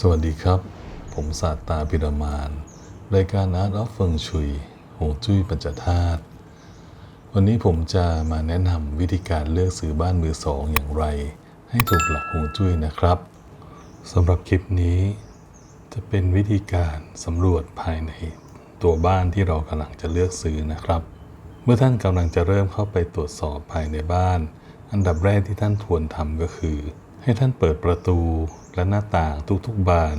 สวัสดีครับ ผมศาสตราพิรมานรายการ Art of Feng Shui หงจุ้ยปัญจธาตุวันนี้ผมจะมาแนะนำวิธีการเลือกซื้อบ้านมือสองอย่างไร ให้ถูกหลักหงจุ้ยนะครับสำหรับคลิปนี้ จะเป็นวิธีการสำรวจภายในตัวบ้านที่เรากำลังจะเลือกซื้อนะครับ เมื่อท่านกำลังจะเริ่มเข้าไปตรวจสอบภายในบ้าน อันดับแรกที่ท่านควรทำก็คือ ให้ท่านเปิดประตูและหน้าต่างทุกๆบาน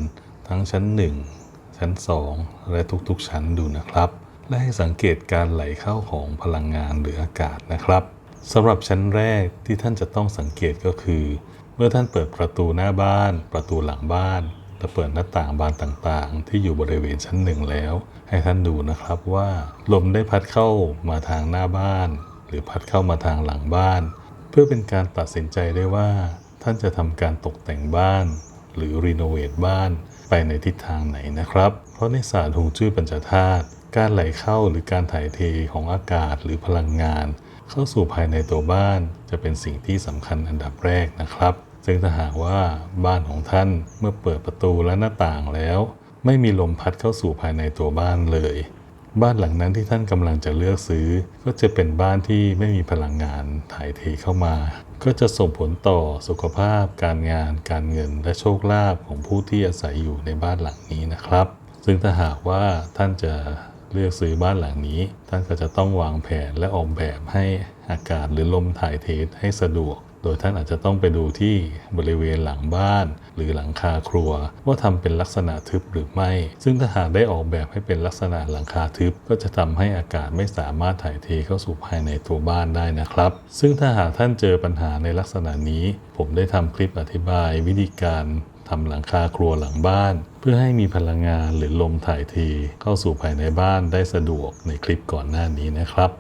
ทั้งชั้น 1 ชั้น 2 และทุกๆชั้นดูนะครับ และให้สังเกตการไหลเข้าของพลังงานหรืออากาศนะครับสำหรับชั้นแรกที่ท่านจะต้องสังเกตก็คือ เมื่อท่านเปิดประตูหน้าบ้าน ประตูหลังบ้าน และเปิดหน้าต่างบานต่างๆ ที่อยู่บริเวณชั้นหนึ่งแล้ว ให้ท่านดูนะครับว่าลมได้พัดเข้ามาทางหน้าบ้าน หรือพัดเข้ามาทางหลังบ้าน เพื่อเป็นการตัดสินใจได้ว่า ท่านจะทำการตกแต่งบ้าน หรือรีโนเวทบ้านไปในทิศทางไหนนะครับ เพราะในศาสตร์ฮวงจุ้ยปัญจธาตุการไหลเข้าหรือการถ่ายเทของอากาศหรือพลังงาน เข้าสู่ภายในตัวบ้าน จะเป็นสิ่งที่สำคัญอันดับแรกนะครับ ซึ่งถ้าหากว่าบ้านของท่านเมื่อเปิดประตูและหน้าต่างแล้ว ไม่มีลมพัดเข้าสู่ภายในตัวบ้านเลย บ้านหลังนั้นที่ท่านกำลังจะเลือกซื้อ ก็จะเป็นบ้านที่ไม่มีพลังงานถ่ายเทเข้ามา ก็จะส่งผลต่อสุขภาพ การงาน การเงิน และโชคลาภของผู้ที่อาศัยอยู่ในบ้านหลังนี้นะครับ ซึ่งถ้าหากว่าท่านจะเลือกซื้อบ้านหลังนี้ ท่านก็จะต้องวางแผนและออกแบบให้อากาศหรือลมถ่ายเทให้สะดวก โดยท่านอาจจะต้องไปดูที่บริเวณหลังบ้าน หรือหลังคาครัว ว่าทำเป็นลักษณะทึบหรือไม่ ซึ่งถ้าหากได้ออกแบบให้เป็นลักษณะหลังคาทึบ ก็จะทำให้อากาศไม่สามารถถ่ายเทเข้าสู่ภายในตัวบ้านได้นะครับ ซึ่งถ้าหากท่านเจอปัญหาในลักษณะนี้ ผมได้ทำคลิปอธิบายวิธีการทำหลังคาครัวหลังบ้าน เพื่อให้มีพลังงานหรือลมถ่ายเทเข้าสู่ภายในบ้านได้สะดวกในคลิปก่อนหน้านี้นะครับ